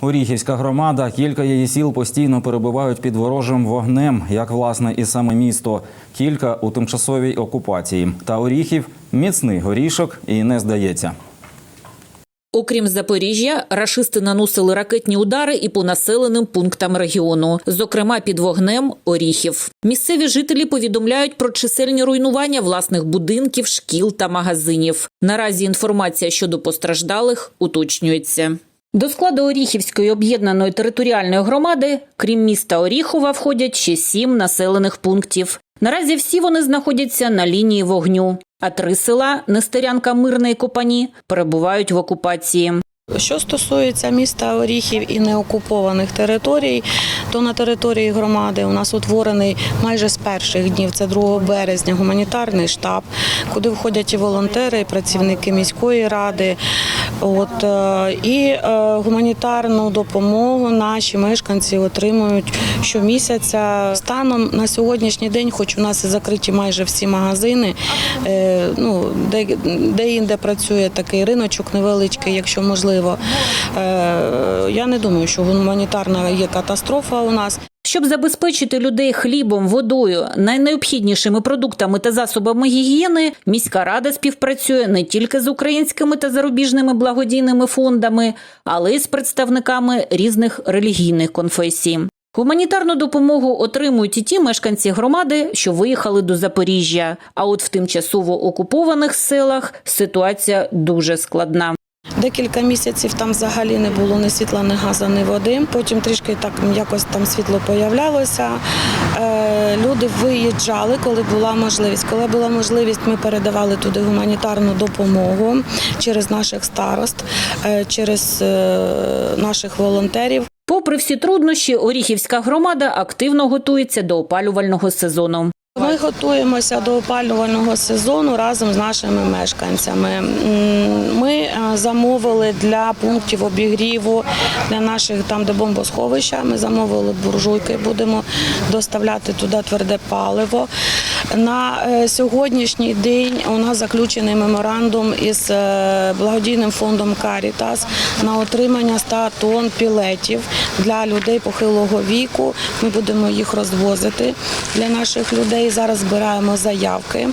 Оріхівська громада, кілька її сіл постійно перебувають під ворожим вогнем, як власне і саме місто. Кілька у тимчасовій окупації. Та Оріхів міцний горішок і не здається. Окрім Запоріжжя, рашисти наносили ракетні удари і по населеним пунктам регіону, зокрема під вогнем Оріхів. Місцеві жителі повідомляють про чисельні руйнування власних будинків, шкіл та магазинів. Наразі інформація щодо постраждалих уточнюється. До складу Оріхівської об'єднаної територіальної громади, крім міста Оріхова, входять ще сім населених пунктів. Наразі всі вони знаходяться на лінії вогню, а три села Нестерянка, Мирна і Копані перебувають в окупації. Що стосується міста Оріхів і неокупованих територій, то на території громади у нас утворений майже з перших днів, це 2 березня, гуманітарний штаб, куди входять і волонтери, і працівники міської ради. От, е, і е, гуманітарну допомогу наші мешканці отримують щомісяця. Станом на сьогоднішній день, хоч у нас і закриті майже всі магазини, е, ну, де, де інде працює такий риночок невеличкий, якщо можливо. Я не думаю, що гуманітарна є катастрофа у нас. Щоб забезпечити людей хлібом, водою, найнеобхіднішими продуктами та засобами гігієни, міська рада співпрацює не тільки з українськими та зарубіжними благодійними фондами, але й з представниками різних релігійних конфесій. Гуманітарну допомогу отримують і ті мешканці громади, що виїхали до Запоріжжя. А от в тимчасово окупованих селах ситуація дуже складна. Декілька місяців там взагалі не було ні світла, ні газу, ні води. Потім трішки так якось там світло появлялося. Е, Люди виїжджали, коли була можливість. Коли була можливість, ми передавали туди гуманітарну допомогу через наших старост, е, через е, наших волонтерів. Попри всі труднощі, Оріхівська громада активно готується до опалювального сезону. Ми готуємося до опалювального сезону разом з нашими мешканцями. Ми е, замовили для пунктів обігріву для наших там, де бомбосховища. Ми замовили буржуйки, будемо доставляти туди тверде паливо. На е, сьогоднішній день у нас заключений меморандум із е, благодійним фондом Карітас на отримання 100 тонн пілетів для людей похилого віку. Ми будемо їх розвозити для наших людей. Зараз збираємо заявки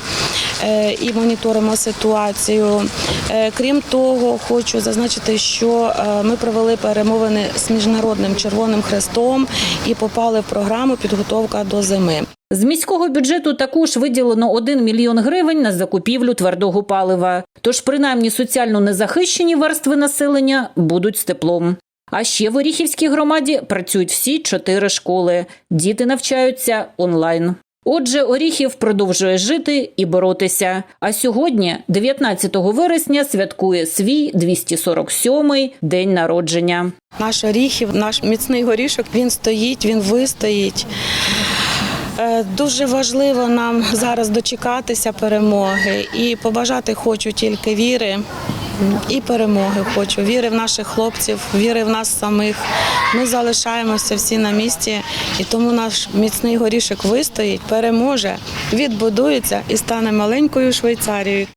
е, і моніторимо ситуацію. Е, Крім того, хочу зазначити, що е, ми провели перемовини з міжнародним Червоним Хрестом і попали в програму підготовка до зими. З міського бюджету також виділено 1 мільйон гривень на закупівлю твердого палива. Тож, принаймні, соціально незахищені верстви населення будуть з теплом. А ще в Оріхівській громаді працюють всі чотири школи. Діти навчаються онлайн. Отже, Оріхів продовжує жити і боротися. А сьогодні, 19 вересня, святкує свій 247-й день народження. Наш оріхів, наш міцний горішок, він стоїть, він вистоїть. Е, Дуже важливо нам зараз дочекатися перемоги і побажати хочу тільки віри і перемоги хочу. Віри в наших хлопців, віри в нас самих. Ми залишаємося всі на місці, і тому наш міцний горішок вистоїть, переможе, відбудується і стане маленькою Швейцарією.